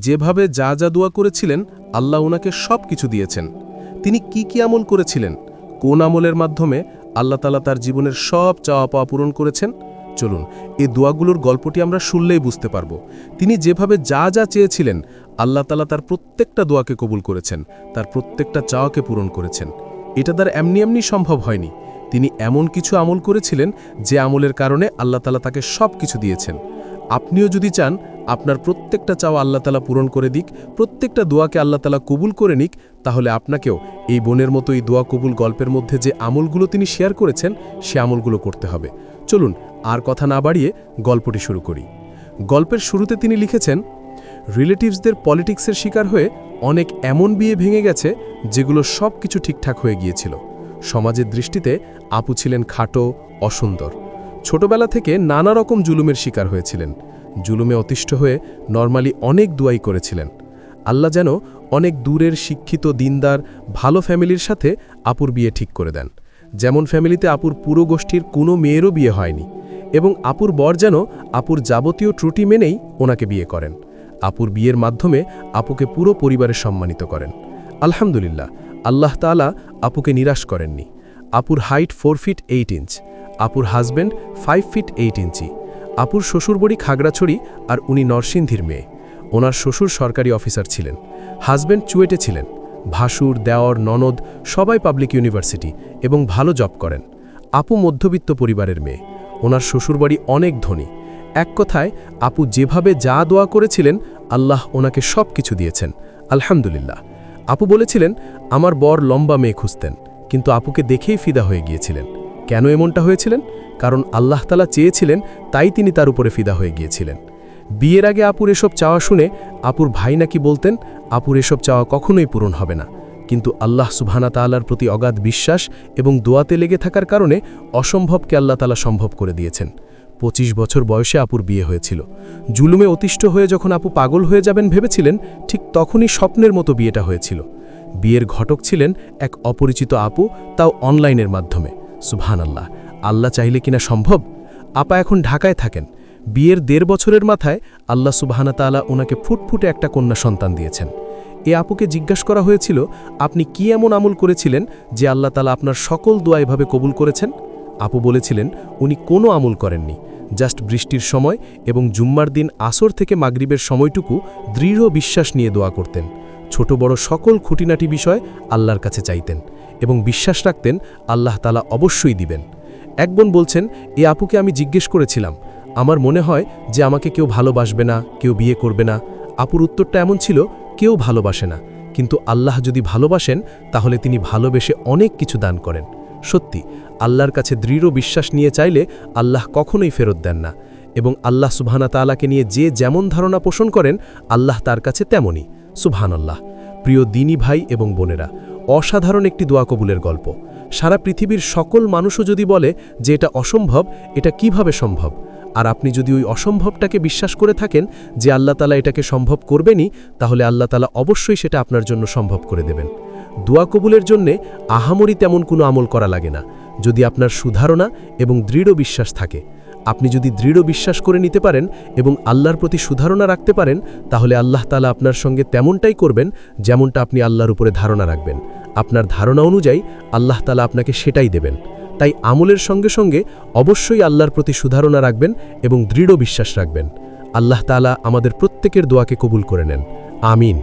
যেভাবে যা যা দোয়া করেছিলেন, আল্লাহ ওনাকে সব কিছু দিয়েছেন। তিনি কি কি আমল করেছিলেন? কোন আমলের মাধ্যমে আল্লাহ তালা তার জীবনের সব চাওয়া পাওয়া পূরণ করেছেন? চলুন, এই দোয়াগুলোর গল্পটি আমরা শুনলেই বুঝতে পারব। তিনি যেভাবে যা যা চেয়েছিলেন, আল্লাহ তালা তার প্রত্যেকটা দোয়াকে কবুল করেছেন, তার প্রত্যেকটা চাওয়াকে পূরণ করেছেন। এটা তার এমনি এমনি সম্ভব হয়নি। তিনি এমন কিছু আমল করেছিলেন, যে আমলের কারণে আল্লাহ তালা তাকে সব কিছু দিয়েছেন। আপনিও যদি চান, আপনার প্রত্যেকটা চাওয়া আল্লাহ তালা পূরণ করে দিক, প্রত্যেকটা দোয়াকে আল্লাহ তালা কবুল করে নিক, তাহলে আপনাকেও এই বোনের মতো এই দোয়া কবুল গল্পের মধ্যে যে আমলগুলো তিনি শেয়ার করেছেন, সে আমলগুলো করতে হবে। চলুন, আর কথা না বাড়িয়ে গল্পটি শুরু করি। গল্পের শুরুতে তিনি লিখেছেন, রিলেটিভসদের পলিটিক্সের শিকার হয়ে অনেক এমন বিয়ে ভেঙে গেছে, যেগুলো সব কিছু ঠিকঠাক হয়ে গিয়েছিল। সমাজের দৃষ্টিতে আপু ছিলেন খাটো, অসুন্দর। ছোটবেলা থেকে নানা রকম জুলুমের শিকার হয়েছিলেন। জুলুমে অতিষ্ঠ হয়ে নর্মালি অনেক দুয়াই করেছিলেন। আল্লাহ যেন অনেক দূরের শিক্ষিত দিনদার, ভালো ফ্যামিলির সাথে আপুর বিয়ে ঠিক করে দেন। যেমন ফ্যামিলিতে আপুর পুরো গোষ্ঠীর কোনো মেয়েরও বিয়ে হয়নি এবং আপুর বর যেন আপুর যাবতীয় ত্রুটি মেনেই ওনাকে বিয়ে করেন। আপুর বিয়ের মাধ্যমে আপুকে পুরো পরিবারে সম্মানিত করেন। আলহামদুলিল্লাহ, আল্লাহ তাআলা আপুকে নিরাশ করেননি। আপুর height four feet eight inch. আপুর husband five feet eight inch. আপুর শ্বশুরবড়ি খাগড়াছড়ি আর উনি নরসিংধীর মেয়ে। ওনার শ্বশুর সরকারি অফিসার ছিলেন। হাজব্যান্ড চুয়েটে ছিলেন। ভাসুর, দেওর, ননদ সবাই পাবলিক ইউনিভার্সিটি এবং ভালো জব করেন। আপু মধ্যবিত্ত পরিবারের মেয়ে। ওনার শ্বশুরবাড়ি অনেক ধনী। এক কথায়, আপু যেভাবে যা দোয়া করেছিলেন, আল্লাহ ওনাকে সব কিছু দিয়েছেন। আলহামদুলিল্লাহ। আপু বলেছিলেন, আমার বর লম্বা মেয়ে খুঁজতেন। কিন্তু আপুকে দেখেই ফিদা হয়ে গিয়েছিলেন। কেন এমনটা হয়েছিলেন? কারণ আল্লাহ তালা চেয়েছিলেন, তাই তিনি তার উপরে ফিদা হয়ে গিয়েছিলেন। বিয়ের আগে আপুর এসব চাওয়া শুনে আপুর ভাই নাকি বলতেন, আপুর এসব চাওয়া কখনোই পূরণ হবে না। কিন্তু আল্লাহ সুবহানা তাআলার প্রতি অগাধ বিশ্বাস এবং দোয়াতে লেগে থাকার কারণে অসম্ভবকে আল্লাহ তালা সম্ভব করে দিয়েছেন। পঁচিশ বছর বয়সে আপুর বিয়ে হয়েছিল। জুলুমে অতিষ্ঠ হয়ে যখন আপু পাগল হয়ে যাবেন ভেবেছিলেন, ঠিক তখনই স্বপ্নের মতো বিয়েটা হয়েছিল। বিয়ের ঘটক ছিলেন এক অপরিচিত আপু, তাও অনলাইনের মাধ্যমে। সুবহান আল্লাহ আল্লাহ চাইলে কিনা সম্ভব? আপা এখন ঢাকায় থাকেন। বিয়ের দেড় বছরের মাথায় আল্লাহ সুবাহানা তাআলা ওনাকে ফুটফুটে একটা কন্যা সন্তান দিয়েছেন। এ আপুকে জিজ্ঞাসা করা হয়েছিল, আপনি কি এমন আমল করেছিলেন যে আল্লাহ তালা আপনার সকল দোয়া এভাবে কবুল করেছেন? আপু বলেছিলেন, উনি কোনো আমল করেননি। জাস্ট বৃষ্টির সময় এবং জুম্মার দিন আসর থেকে মাগরিবের সময়টুকু দৃঢ় বিশ্বাস নিয়ে দোয়া করতেন। ছোট বড় সকল খুঁটিনাটি বিষয় আল্লাহর কাছে চাইতেন। এবং বিশ্বাস রাখতেন আল্লাহ তালা অবশ্যই দিবেন। এক বোন বলছেন, এ আপুকে আমি জিজ্ঞেস করেছিলাম, আমার মনে হয় যে আমাকে কেউ ভালোবাসবে না, কেউ বিয়ে করবে না। আপুর উত্তরটা এমন ছিল, কেউ ভালোবাসে না। কিন্তু আল্লাহ যদি ভালোবাসেন, তাহলে তিনি ভালোবেসে অনেক কিছু দান করেন। সত্যি, আল্লাহর কাছে দৃঢ় বিশ্বাস নিয়ে চাইলে আল্লাহ কখনোই ফেরত দেন না। এবং আল্লাহ সুবহানা তালাকে নিয়ে যে যেমন ধারণা পোষণ করেন, আল্লাহ তার কাছে তেমনই। সুবহানাল্লাহ। প্রিয় দিনী ভাই এবং বোনেরা অসাধারণ একটি দোয়া কবুলের গল্প। সারা পৃথিবীর সকল মানুষও যদি বলে যে এটা অসম্ভব, এটা কীভাবে সম্ভব? আর আপনি যদি ওই অসম্ভবটাকে বিশ্বাস করে থাকেন যে আল্লাহ তালা এটাকে সম্ভব করবেনই, তাহলে আল্লাহ তালা অবশ্যই সেটা আপনার জন্য সম্ভব করে দেবেন। দোয়া কবুলের জন্যে আহামরি তেমন কোনো আমল করা লাগে না। যদি আপনার সুধারণা এবং দৃঢ় বিশ্বাস থাকে, আপনি যদি দৃঢ় বিশ্বাস করে নিতে পারেন এবং আল্লাহর প্রতি সুধারণা রাখতে পারেন, তাহলে আল্লাহ তালা আপনার সঙ্গে তেমনটাই করবেন যেমনটা আপনি আল্লাহর উপরে ধারণা রাখবেন। আপনার ধারণা অনুযায়ী আল্লাহ তালা আপনাকে সেটাই দেবেন। তাই আমলের সঙ্গে সঙ্গে অবশ্যই আল্লাহর প্রতি সুধারণা রাখবেন এবং দৃঢ় বিশ্বাস রাখবেন। আল্লাহ তালা আমাদের প্রত্যেকের দোয়াকে কবুল করে নেন। আমিন।